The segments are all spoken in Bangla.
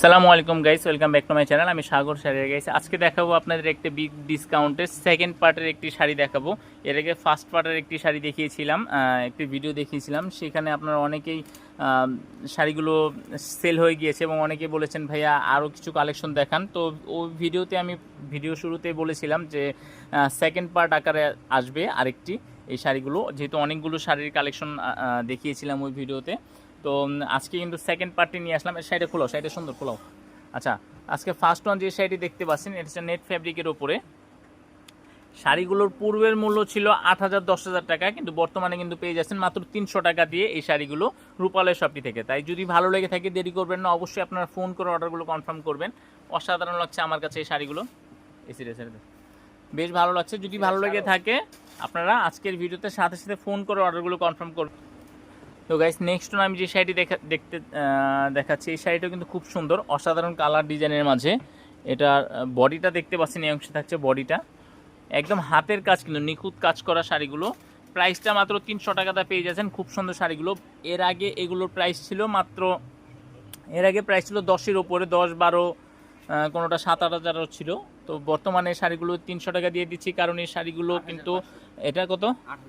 সালামু আলাইকুম guys, welcome back to my channel. আমি সাগর শাড়ির গাইস, আজকে দেখাবো আপনাদের একটি বিগ ডিসকাউন্টের সেকেন্ড পার্টের একটি শাড়ি দেখাবো। এর আগে ফার্স্ট পার্টের একটি শাড়ি দেখিয়েছিলাম একটি ভিডিও দেখিয়েছিলাম। সেখানে আপনারা অনেকেই শাড়িগুলো সেল হয়ে গিয়েছে এবং অনেকে বলেছেন, ভাইয়া আরও কিছু কালেকশন দেখান। তো ওই ভিডিওতে আমি ভিডিও শুরুতে বলেছিলাম যে সেকেন্ড পার্ট আকারে আসবে আরেকটি এই শাড়িগুলো। যেহেতু অনেকগুলো শাড়ির কালেকশন দেখিয়েছিলাম ওই ভিডিওতে তো আজকে কিন্তু সেকেন্ড পার্টি নিয়ে আসলাম। এর সাইডে খোলাও শাড়িটা সুন্দর খোলাও। আচ্ছা আজকে ফার্স্ট ওয়ান যে শাড়িটি দেখতে পাচ্ছেন এটা হচ্ছে নেট ফ্যাব্রিকের ওপরে শাড়িগুলোর পূর্বের মূল্য ছিল আট হাজার দশ হাজার টাকা কিন্তু বর্তমানে কিন্তু পেয়ে যাচ্ছেন মাত্র তিনশো টাকা দিয়ে এই শাড়িগুলো রূপালয় শপটি থেকে। তাই যদি ভালো লেগে থাকে দেরি করবেন না অবশ্যই আপনারা ফোন করে অর্ডারগুলো কনফার্ম করবেন। অসাধারণ লাগছে আমার কাছে এই শাড়িগুলো। এসি রেসে বেশ ভালো লাগছে। যদি ভালো লেগে থাকে আপনারা আজকের ভিডিওতে সাথে সাথে ফোন করে অর্ডারগুলো কনফার্ম করবেন। তো গাইস নেক্সট আমি যে শাড়িটি দেখা দেখতে দেখাচ্ছি, এই শাড়িটা কিন্তু খুব সুন্দর, অসাধারণ কালার ডিজাইনের মাঝে। এটার বডিটা দেখতে পাচ্ছেন, এই অংশে থাকছে বডিটা একদম হাতের কাজ কিন্তু, নিখুঁত কাজ করা শাড়িগুলো। প্রাইসটা মাত্র তিনশো টাকাতে পেয়ে যাচ্ছেন, খুব সুন্দর শাড়িগুলো। এর আগে এগুলোর প্রাইস ছিল মাত্র, এর আগে প্রাইস ছিল দশের ওপরে, দশ বারো কোনোটা সাত আট হাজারও ছিল। তো বর্তমানে শাড়িগুলো তিনশো টাকা দিয়ে দিচ্ছি কারণ এই শাড়িগুলো কিন্তু এটা কত?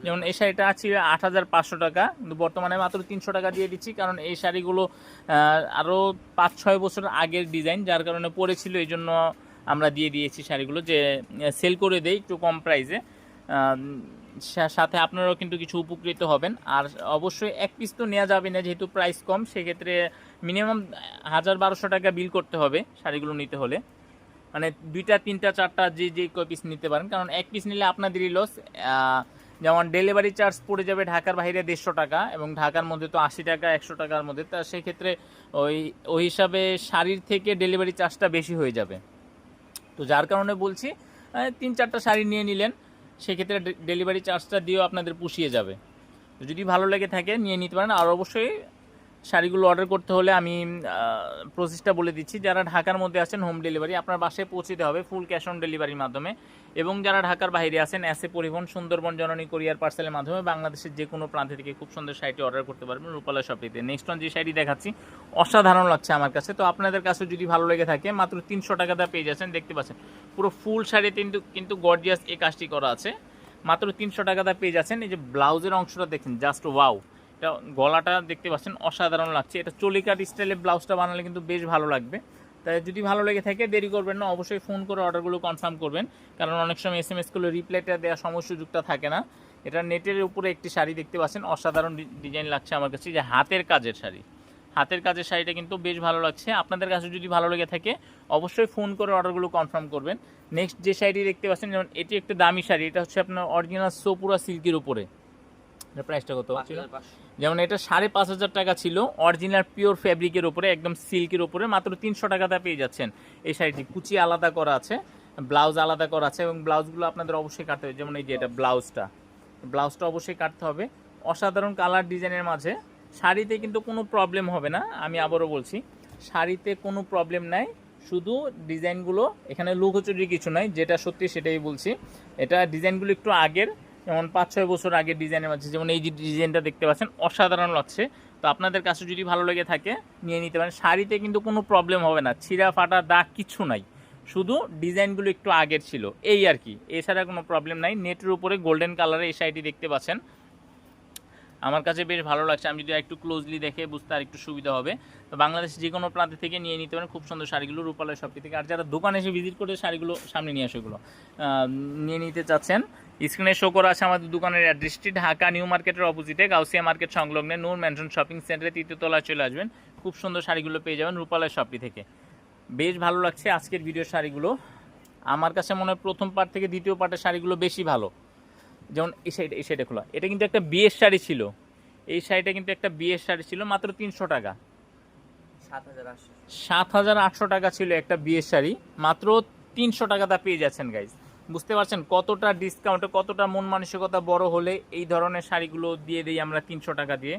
যেমন এই শাড়িটা আছে আট হাজার পাঁচশো টাকা কিন্তু বর্তমানে মাত্র তিনশো টাকা দিয়ে দিচ্ছি কারণ এই শাড়িগুলো আরও পাঁচ ছয় বছর আগের ডিজাইন যার কারণে পড়েছিল এই জন্য আমরা দিয়ে দিয়েছি শাড়িগুলো যে সেল করে দেই একটু কম প্রাইসে। সাথে আপনারাও কিন্তু কিছু উপকৃত হবেন আর অবশ্যই এক পিস তো নেওয়া যাবে না যেহেতু প্রাইস কম সেক্ষেত্রে মিনিমাম হাজার বারোশো টাকা বিল করতে হবে শাড়িগুলো নিতে হলে। মানে দুইটা, তিনটা, চারটা যে যে কয় পিস নিতে পারেন। কারণ এক পিস নিলে আপনাদেরই লস যেমন ডেলিভারি চার্জ পড়ে যাবে ঢাকার বাইরে দেড়শো টাকা এবং ঢাকার মধ্যে তো আশি টাকা, একশো টাকার মধ্যে। তা সেক্ষেত্রে ওই ওই হিসাবে শাড়ির থেকে ডেলিভারি চার্জটা বেশি হয়ে যাবে। তো যার কারণে বলছি তিন, চারটা শাড়ি নিয়ে নিলেন, সেক্ষেত্রে ডেলিভারি চার্জটা দিয়েও আপনাদের পুষিয়ে যাবে। যদি ভালো লেগে থাকে, নিয়ে নিতে পারেন। আর অবশ্যই শাড়িগুলো অর্ডার করতে হলে আমি প্রসেসটা বলে দিচ্ছি। যারা ঢাকার মধ্যে আছেন হোম ডেলিভারি আপনার বাসায় পৌঁছে হবে ফুল ক্যাশ অন ডেলিভারির মাধ্যমে। এবং যারা ঢাকার বাইরে আছেন এসে পরিবহন, সুন্দরবন, জননী কোরিয়ার পার্সেলের মাধ্যমে বাংলাদেশের যে কোনো প্রান্ত থেকে খুব সুন্দর শাড়িটি অর্ডার করতে পারবেন রূপালা শপিতে নেক্সট ওয়ান যে শাড়ি দেখাচ্ছি, অসাধারণ লাগছে আমার কাছে। তো আপনাদের কাছে যদি ভালো লেগে থাকে, মাত্র তিনশো টাকাতে পেয়ে যাচ্ছেন, দেখতে পাচ্ছেন, পুরো ফুল শাড়ি কিন্তু কিন্তু গর্জিয়াস এই কাজটি করা আছে। মাত্র তিনশো টাকাতে পেয়ে যাচ্ছেন, এই যে ব্লাউজের অংশটা দেখেন জাস্ট ওয়াও এটা গলাটা দেখতে পাচ্ছেন অসাধারণ লাগছে। এটা চলিকাট স্টাইলে ব্লাউজটা বানালে কিন্তু বেশ ভালো লাগবে। তাই যদি ভালো লেগে থাকে, দেরি করবেন না, অবশ্যই ফোন করে অর্ডারগুলো কনফার্ম করবেন। কারণ অনেক সময় এস এম এসগুলো রিপ্লাইটা দেওয়ার সময় সুযোগটা থাকে না। এটা নেটের উপরে একটি শাড়ি দেখতে পাচ্ছেন, অসাধারণ ডিজাইন লাগছে আমার কাছে। যে হাতের কাজের শাড়ি। হাতের কাজের শাড়িটা কিন্তু বেশ ভালো লাগছে। আপনাদের কাছে যদি ভালো লেগে থাকে, অবশ্যই ফোন করে অর্ডারগুলো কনফার্ম করবেন। নেক্সট যে শাড়িটি দেখতে পাচ্ছেন, যেমন এটি একটা দামি শাড়ি। এটা হচ্ছে আপনার অরিজিনাল সোপুরা সিল্কের উপরে। প্রাইসটা কত? ছিল যেমন এটা সাড়ে পাঁচ হাজার টাকা ছিল। অরিজিনাল পিওর ফ্যাব্রিকের উপরে একদম সিল্কের উপরে মাত্র তিনশো টাকাতে পেয়ে যাচ্ছেন এই শাড়িটি। কুচি আলাদা করা আছে ব্লাউজ আলাদা করা আছে এবং ব্লাউজগুলো আপনাদের অবশ্যই কাটতে হবে। যেমন এই যে এটা ব্লাউজটা ব্লাউজটা অবশ্যই কাটতে হবে। অসাধারণ কালার ডিজাইনের মাঝে। শাড়িতে কিন্তু কোনো প্রবলেম হবে না আমি আবারও বলছি। শাড়িতে কোনো প্রবলেম নাই। শুধু ডিজাইনগুলো এখানে লুকোচুরি কিছু নাই যেটা সত্যি সেটাই বলছি। এটা ডিজাইনগুলো একটু আগের যেমন পাঁচ ছয় বছর আগের ডিজাইনের মাঝে যেমন এই যে ডিজাইনটা দেখতে পাচ্ছেন অসাধারণ লাগছে। তো আপনাদের কাছে যদি ভালো লেগে থাকে নিয়ে নিতে পারেন। শাড়িতে কিন্তু কোনো প্রবলেম হবে না ছিঁড়া ফাটা দাগ কিছু নাই। শুধু ডিজাইনগুলো একটু আগের ছিল এই আর কি। এছাড়া কোনো প্রবলেম নাই। নেটের উপরে গোল্ডেন কালারে এই শাড়িটি দেখতে পাচ্ছেন। আমার কাছে বেশ ভালো লাগছে। আমি যদি একটু ক্লোজলি দেখে বুঝতে আর একটু সুবিধা হবে। তো বাংলাদেশে যে কোনো প্রান্ত থেকে নিয়ে নিতে পারেন। খুব সুন্দর শাড়িগুলো রূপালয় শপটি থেকে। আর যারা দোকানে এসে ভিজিট করে শাড়িগুলো সামনে নিয়ে আসে আহ, নিয়ে নিতে চাচ্ছেন স্ক্রিনে শো করা আছে আমাদের দোকানের অ্যাড্রেসটি ঢাকা নিউ মার্কেটের অপোজিটে গাউসিয়া মার্কেট সংলগ্নে নূর ম্যানশন শপিং সেন্টারে তৃতীয় তলায় চলে আসবেন। খুব সুন্দর শাড়িগুলো পেয়ে যাবেন রূপালয় শপটি থেকে। বেশ ভালো লাগছে আজকের ভিডিওর শাড়িগুলো। আমার কাছে মনে হয় প্রথম পার্ট থেকে দ্বিতীয় পার্টের শাড়িগুলো বেশি ভালো। যেমন এই সাইডে এই সাইডে খোলা। এটা কিন্তু একটা বিয়ের শাড়ি ছিল। এই শাড়িটা কিন্তু একটা বিয়ের শাড়ি ছিল মাত্র তিনশো টাকা। সাত হাজার আটশো। সাত হাজার আটশো টাকা ছিল একটা বিয়ের শাড়ি। মাত্র তিনশো টাকাটা পেয়ে যাচ্ছেন গাইজ বুঝতে পারছেন? কতটা ডিসকাউন্টে কতটা মন মানসিকতা বড় হলে এই ধরনের শাড়িগুলো দিয়ে দিই আমরা তিনশো টাকা দিয়ে।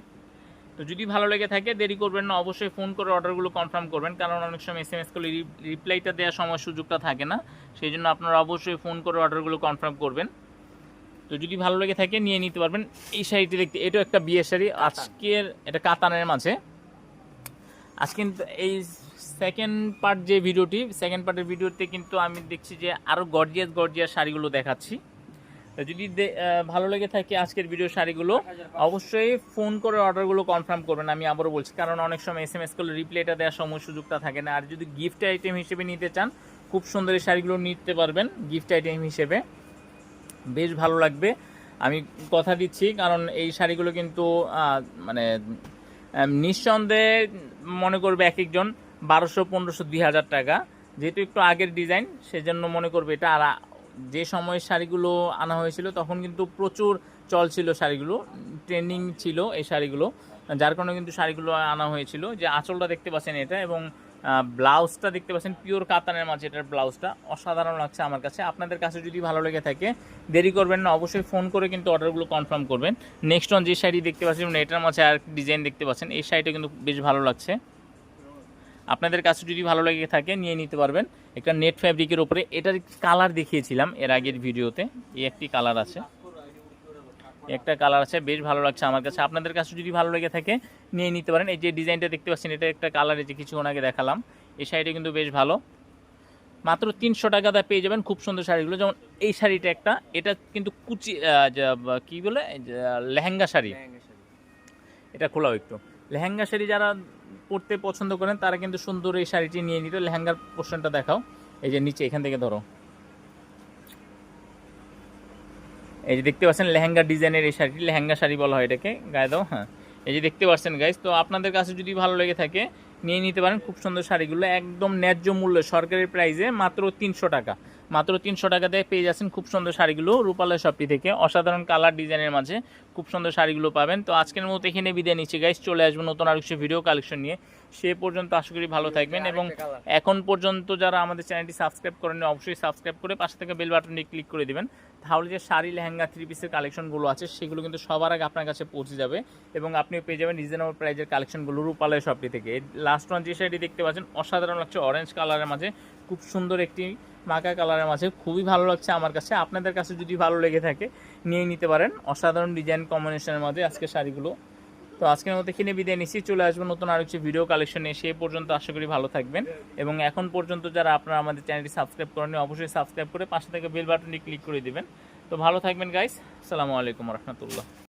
তো যদি ভালো লেগে থাকে দেরি করবেন না অবশ্যই ফোন করে অর্ডারগুলো কনফার্ম করবেন কারণ অনেক সময় এস এম এস করলে রিপ্লাইটা দেওয়ার সময় সুযোগটা থাকে না সেই জন্য আপনারা অবশ্যই ফোন করে অর্ডারগুলো কনফার্ম করবেন। তো যদি ভালো লেগে থাকে নিয়ে নিতে পারবেন। এই শাড়িটি দেখতে এটাও একটা বিয়ের শাড়ি। আজকের এটা কাতানের মাঝে। আজ কিন্তু এই সেকেন্ড পার্ট যে ভিডিওটি সেকেন্ড পার্টের ভিডিওতে কিন্তু আমি দেখছি যে আরও গর্জিয়াস গর্জিয়াস শাড়িগুলো দেখাচ্ছি। যদি ভালো লেগে থাকে আজকের ভিডিও শাড়িগুলো, অবশ্যই ফোন করে অর্ডারগুলো কনফার্ম করবেন, আমি আবারও বলছি। কারণ অনেক সময় এস এম এস করলে রিপ্লাইটা দেওয়ার সময় সুযোগটা থাকে না। আর যদি গিফট আইটেম হিসেবে নিতে চান, খুব সুন্দর এই শাড়িগুলো নিতে পারবেন গিফট আইটেম হিসেবে। বেশ ভালো লাগবে। আমি কথা দিচ্ছি, কারণ এই শাড়িগুলো কিন্তু মানে নিঃসন্দেহে মনে করবে এক একজন বারোশো, পনেরোশো, দুই হাজার টাকা। যেহেতু একটু আগের ডিজাইন, সেজন্য মনে করবে এটা। আর যে সময় শাড়িগুলো আনা হয়েছিল, তখন কিন্তু প্রচুর চল ছিল শাড়িগুলো, ট্রেন্ডিং ছিল এই শাড়িগুলো। যার কারণে কিন্তু শাড়িগুলো আনা হয়েছিল। যে আঁচলটা দেখতে পাচ্ছেন এটা এবং ব্লাউজটা দেখতে পাচ্ছেন, পিওর কাতানের মাঝে এটার ব্লাউজটা। অসাধারণ লাগছে আমার কাছে। আপনাদের কাছে যদি ভালো লেগে থাকে, দেরি করবেন না, অবশ্যই ফোন করে কিন্তু অর্ডারগুলো কনফার্ম করবেন। নেক্সট অন যে শাড়ি দেখতে পাচ্ছেন এটার মাঝে আর ডিজাইন দেখতে পাচ্ছেন, এই শাড়িটা কিন্তু বেশ ভালো লাগছে। আপনাদের কাছে যদি ভালো লেগে থাকে নিয়ে নিতে পারবেন। একটা নেট ফ্যাব্রিকের উপরে এটার কালার দেখিয়েছিলাম এর আগের ভিডিওতে। এই একটি কালার আছে। একটা কালার আছে বেশ ভালো লাগছে আমার কাছে। আপনাদের কাছে যদি ভালো লেগে থাকে নিয়ে নিতে পারেন। এই যে ডিজাইনটা দেখতে পাচ্ছেন এটা একটা কালার যে কিছুক্ষণ আগে দেখালাম। এই শাড়িটা কিন্তু বেশ ভালো। মাত্র তিনশো টাকাতে পেয়ে যাবেন খুব সুন্দর শাড়িগুলো। যেমন এই শাড়িটা একটা এটা কিন্তু কুচি কি বলে? লেহেঙ্গা শাড়ি। এটা খোলাও একটু। লেহেঙ্গা শাড়ি যারা পরতে পছন্দ করেন, তারা কিন্তু সুন্দর এই শাড়িটি নিয়ে নিত লেহেঙ্গার পোর্শনটা দেখাও। এই যে নিচে, এখান থেকে ধরো। এই যে দেখতে পাচ্ছেন লেহেঙ্গা ডিজাইনের এই শাড়িটি, লেহেঙ্গা শাড়ি বলা হয় এটাকে। গায়ে দাও হ্যাঁ। এই যে দেখতে পাচ্ছেন গাইজ তো আপনাদের কাছে যদি ভালো লেগে থাকে, নিয়ে নিতে পারেন। খুব সুন্দর শাড়িগুলো, একদম ন্যায্য মূল্য, সরকারি প্রাইসে মাত্র তিনশো টাকা। মাত্র তিনশো টাকা টাকাতে পেয়ে যাচ্ছেন খুব সুন্দর শাড়িগুলো রূপালয় শপটি থেকে। অসাধারণ কালার ডিজাইনের মাঝে খুব সুন্দর শাড়িগুলো পাবেন। তো আজকের মতো এখানে বিদায় নিচ্ছি গাইজ চলে আসব নতুন আর কিছু ভিডিও কালেকশন নিয়ে। সে পর্যন্ত আশা করি ভালো থাকবেন এবং এখন পর্যন্ত যারা আমাদের চ্যানেলটি সাবস্ক্রাইব করেন অবশ্যই সাবস্ক্রাইব করে পাশে থেকে বেল বাটনটি ক্লিক করে দিবেন। তাহলে যে শাড়ি লেহেঙ্গা থ্রি পিসের কালেকশনগুলো আছে সেগুলো কিন্তু সবার আগে আপনার কাছে পৌঁছে যাবে এবং আপনি পেয়ে যাবেন রিজনেবল প্রাইজের কালেকশনগুলো রূপালয় শপটি থেকে। লাস্ট ওয়ান যে শাড়িটি দেখতে পাচ্ছেন অসাধারণ লাগছে অরেঞ্জ কালারের মাঝে। খুব সুন্দর একটি মাকা কালারের মাঝে খুবই ভালো লাগছে আমার কাছে। আপনাদের কাছে যদি ভালো লেগে থাকে, নিয়ে নিতে পারেন। অসাধারণ ডিজাইন কম্বিনেশনের মধ্যে আজকে শাড়িগুলো। তো আজকের মতো কিনে বিদায় নিচ্ছি। চলে আসব নতুন আর কিছু ভিডিও কালেকশন নিয়ে সে পর্যন্ত আশা করি ভালো থাকবেন। এবং এখন পর্যন্ত যারা আপনারা আমাদের চ্যানেলটি সাবস্ক্রাইব করেনি অবশ্যই সাবস্ক্রাইব করে পাশে থেকে বেল বাটনটি ক্লিক করে দেবেন। তো ভালো থাকবেন গাইস আসসালামু আলাইকুম রহমতুল্লাহ।